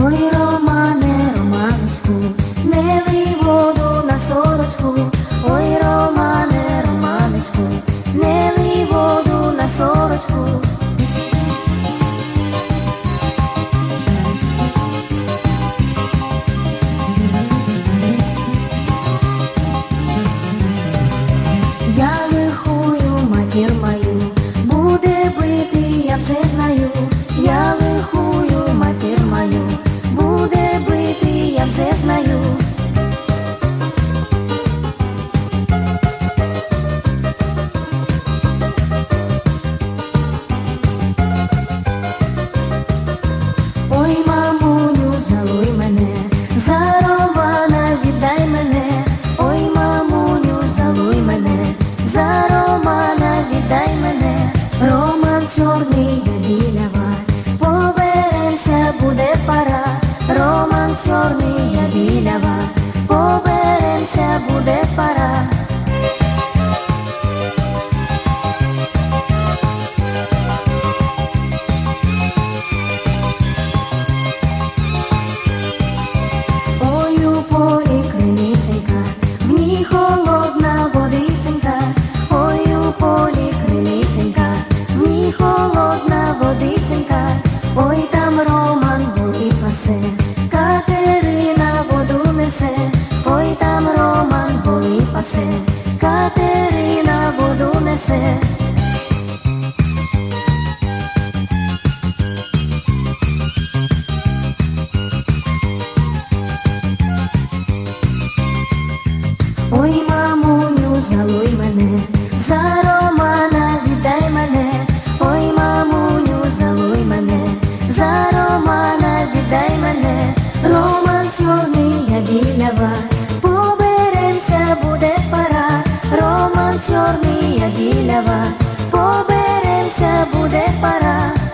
Oiro чорний білява, поберемся, буде пора, Роман чорний білява, поберемся, буде пора. veces дерева, поберемся, буде пора.